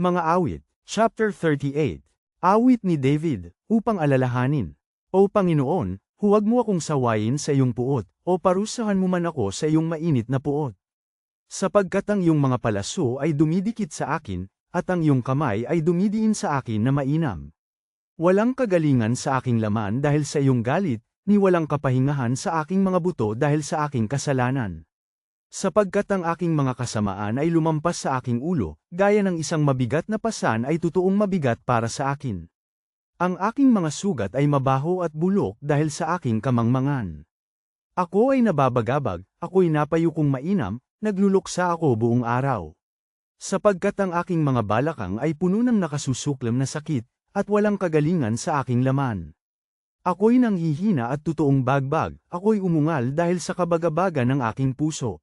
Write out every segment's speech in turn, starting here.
Mga awit, chapter 38. Awit ni David, upang alalahanin. O Panginoon, huwag mo akong sawayin sa iyong puot, o parusahan mo man ako sa iyong mainit na puot. Sapagkat ang iyong mga palaso ay dumidikit sa akin, at ang iyong kamay ay dumidiin sa akin na mainam. Walang kagalingan sa aking laman dahil sa iyong galit, ni walang kapahingahan sa aking mga buto dahil sa aking kasalanan. Sapagkat ang aking mga kasamaan ay lumampas sa aking ulo, gaya ng isang mabigat na pasan ay totoong mabigat para sa akin. Ang aking mga sugat ay mabaho at bulok dahil sa aking kamangmangan. Ako ay nababagabag, ako'y napayukong mainam, nagluluksa ako buong araw. Sapagkat ang aking mga balakang ay puno ng nakasusuklam na sakit, at walang kagalingan sa aking laman. Ako'y nanghihina at totoong bagbag, ako'y umungal dahil sa kabagabaga ng aking puso.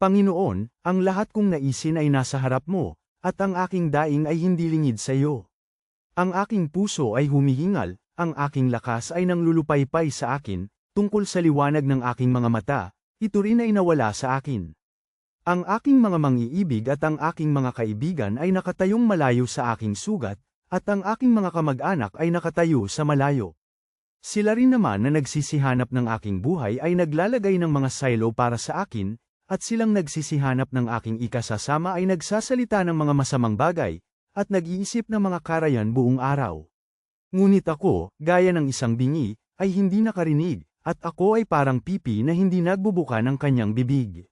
Panginoon, ang lahat kong naisin ay nasa harap mo, at ang aking daing ay hindi lingid sa iyo. Ang aking puso ay humihingal, ang aking lakas ay nanglulupaypay sa akin, tungkol sa liwanag ng aking mga mata, ito rin ay nawala sa akin. Ang aking mga mangiibig at ang aking mga kaibigan ay nakatayong malayo sa aking sugat, at ang aking mga kamag-anak ay nakatayo sa malayo. Sila rin naman na nagsisihanap ng aking buhay ay naglalagay ng mga silo para sa akin, at silang nagsisihanap ng aking ikasasama ay nagsasalita ng mga masamang bagay, at nag-iisip ng mga karayan buong araw. Ngunit ako, gaya ng isang bingi, ay hindi nakarinig, at ako ay parang pipi na hindi nagbubuka ng kanyang bibig.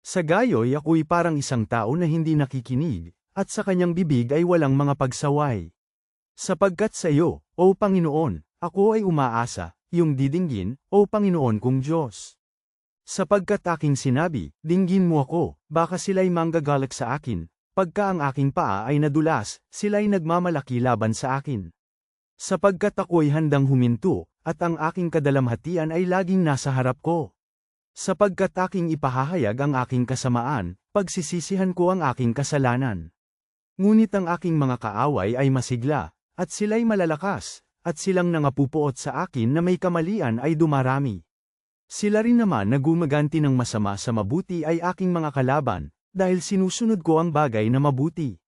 Sa gayoy ako'y parang isang tao na hindi nakikinig, at sa kanyang bibig ay walang mga pagsaway. Sapagkat sa iyo, O Panginoon, ako ay umaasa, iyong didinggin, O Panginoon kong Diyos. Sapagkat aking sinabi, dinggin mo ako, baka sila'y manggagalak sa akin, pagka ang aking paa ay nadulas, sila'y nagmamalaki laban sa akin. Sapagkat ako'y handang huminto, at ang aking kadalamhatian ay laging nasa harap ko. Sapagkat aking ipahahayag ang aking kasamaan, pagsisisihan ko ang aking kasalanan. Ngunit ang aking mga kaaway ay masigla, at sila'y malalakas, at silang nangapupuot sa akin na may kamalian ay dumarami. Sila rin naman na gumaganti ng masama sa mabuti ay aking mga kalaban, dahil sinusunod ko ang bagay na mabuti.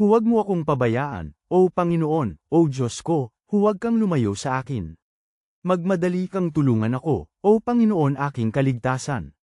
Huwag mo akong pabayaan, O Panginoon, O Diyos ko, huwag kang lumayo sa akin. Magmadali kang tulungan ako, O Panginoon aking kaligtasan.